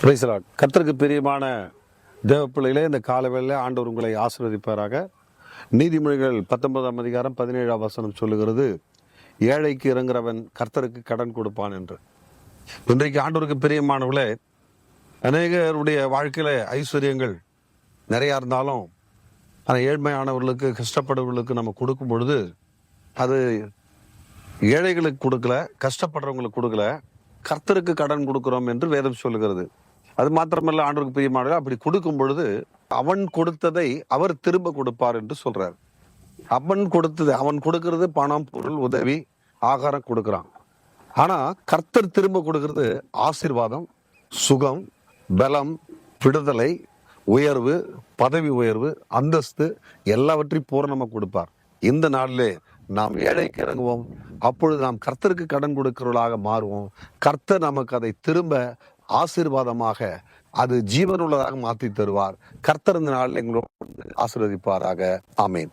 பிரைசலாட் கர்த்தருக்கு பிரியமான தேவப்பிள்ளையிலே இந்த காலவேளையில் ஆண்டவர் உங்களை ஆசீர்வதிப்பாராக. நீதிமொழிகள் பத்தொன்பதாம் அதிகாரம் பதினேழாம் வசனம் சொல்லுகிறது ஏழைக்கு இறங்குறவன் கர்த்தருக்கு கடன் கொடுப்பான் என்று. இன்றைக்கு ஆண்டவருக்கு பிரியமானவர்களே அநேகருடைய வாழ்க்கையில ஐஸ்வர்யங்கள் நிறையா இருந்தாலும் ஆனால் ஏழ்மையானவர்களுக்கு கஷ்டப்படுறவர்களுக்கு நம்ம கொடுக்கும் பொழுது அது ஏழைகளுக்கு கொடுக்கல கஷ்டப்படுறவங்களுக்கு கொடுக்கல கர்த்தருக்கு கடன் கொடுக்குறோம் என்று வேதம் சொல்லுகிறது. அது மாத்திரமல்ல ஆண்டவருக்கு பிரியமானவர் அப்படி கொடுக்கும் பொழுது அவன் கொடுத்ததை அவர் திரும்ப கொடுப்பார் என்று சொல்றார். அவன் கொடுத்தது அவன் கொடுக்கறது பணம் பொருள் உதவி ஆகாரம் கொடுக்கிறான். ஆனா கர்த்தர் திரும்ப கொடுக்கறது ஆசிர்வாதம் சுகம் பலம் விடுதலை உயர்வு பதவி உயர்வு அந்தஸ்து எல்லாவற்றையும் பூரணமாக கொடுப்பார். இந்த நாளிலே நாம் ஏழைக்கு இறங்குவோம். அப்பொழுது நாம் கர்த்தருக்கு கடன் கொடுக்கிறவர்களாக மாறுவோம். கர்த்தர் நமக்கு அதை திரும்ப ஆசீர்வாதமாக அது ஜீவனுள்ளதாக மாற்றி தருவார். கர்த்தர் இந்த நாள் எங்களோடு ஆசீர்வதிப்பாராக. ஆமேன்.